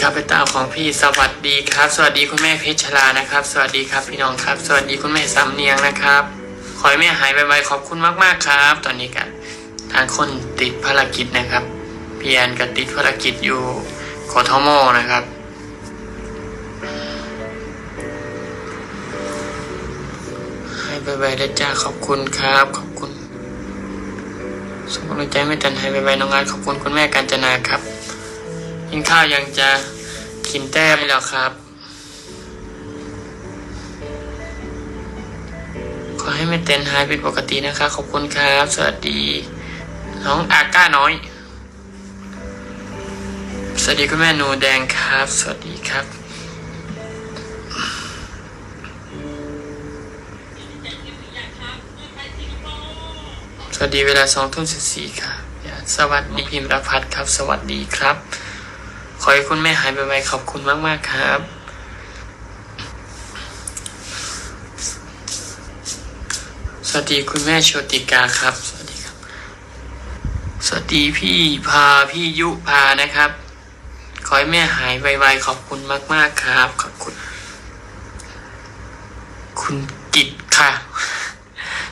ครับไปตาของพี่สวัสดีครับ สวัสดีคุณแม่เพชรชลานะครับ สวัสดีครับพี่น้องครับ สวัสดีคุณแม่สำเนียงนะครับ ขอให้แม่หายไวๆขอบคุณมากๆครับ ตอนนี้กันทางคนติดภารกิจนะครับพี่แอนก็ติดภารกิจอยู่โคทโมนะครับให้ไวๆได้จ้าขอบคุณครับ ขอบคุณส่งกำลังใจไม่ตันให้ไวๆน้องอาร์ตขอบคุณคุณแม่กาญจนาครับ กินข้าวยังจะกินแต้มแล้วครับ ขอให้ไม่เต้นหายเป็นปกตินะคะ ขอบคุณครับ สวัสดี น้องอาก้าน้อย สวัสดีคุณแม่หนูแดงครับ สวัสดีครับสวัสดีเวลาสองทุ่มสิบสี่ครับ สวัสดีพิมพ์รพัฒน์ครับ สวัสดีครับ ขอให้คุณแม่หายไปๆขอบคุณมาก ๆ ครับ สวัสดีคุณแม่โชติกาครับ สวัสดีครับ สวัสดีพี่พาพี่ยุพานะครับ ขอให้แม่หายไวๆขอบคุณมาก ๆ ครับ ขอบคุณ คุณกิตค่ะ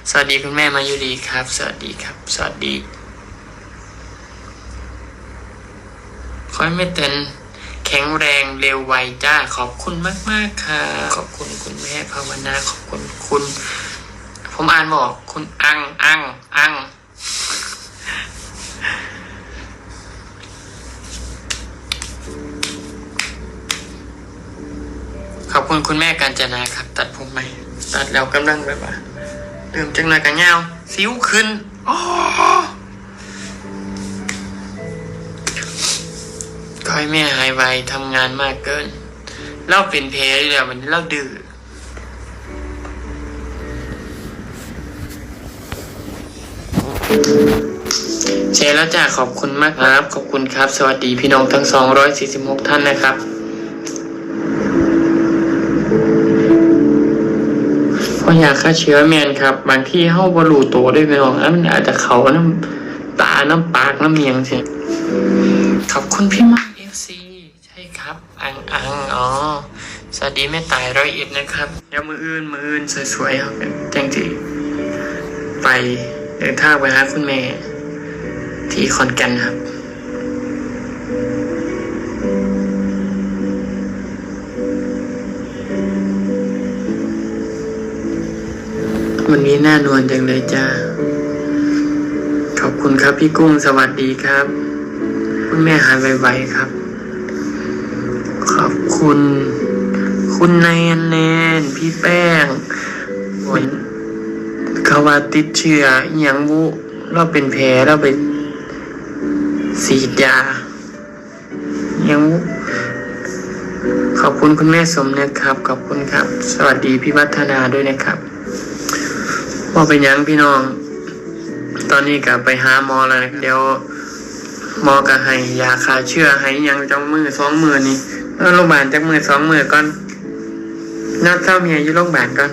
สวัสดีคุณแม่มายุรีครับ สวัสดีครับ สวัสดี ขอให้แม่เต็นแข็งแรงเร็วไวจ้าขอบคุณมากมาก ๆ ค่ะ ขอบคุณคุณแม่ภาวนาขอบคุณคุณ ผมอ่านบอกคุณอังอังอังขอบคุณคุณแม่กาญจนาครับ ตัดผมใหม่ ตัดแล้วกำลังแบบว่าเริ่มจังเลยกันเงาสิวขึ้นอ๋อ ให้แม่หายไวทำงานมากเกิน เราเป็นแพ้อยู่แล้ววันนี้เราดื้อแชร์แล้วจ้าขอบคุณมากครับ ขอบคุณครับ สวัสดีพี่น้องทั้ง 246 ท่านนะครับเพราะยาฆ่าเชื้อแมนครับ บางที่เฮาบรูตัวด้วยพี่น้องอะมันอาจจะเขาน้ำตา น้ำปาก น้ำเมียงเสียขอบคุณพี่มาก ซีใช่ครับ อังอังอ๋อ สวัสดีแม่ตายร้อยเอ็ดนะครับเดี๋ยวมืออื่นมืออื่นสวยๆครับแจ้งจีไปเดินทางไปหาคุณแม่ ที่ขอนแก่นครับวันนี้หน้านวลจังเลยจ้า ขอบคุณครับพี่กุ้งสวัสดีครับ คุณแม่หายไวๆครับ คุณ คุณแนนแนนพี่แป้งวันเขาว่าติดเชื้ออหยังบุเราเป็นแผลเราไปสีดยาอหยังบุขอบคุณคุณแม่สมนึกครับ ขอบคุณครับ สวัสดีพี่วัฒนาด้วยนะครับว่าเป็นยังพี่น้อง ตอนนี้ก็ไปหาหมอแล้วนะเดี๋ยวหมอก็ให้ยาคาเชื้อให้ยังจังมือสองมือนี่ โรงพยาบาลจากมือสองมือก่อนนัดเศร้าเมียอยู่โรงพยาบาลก่อน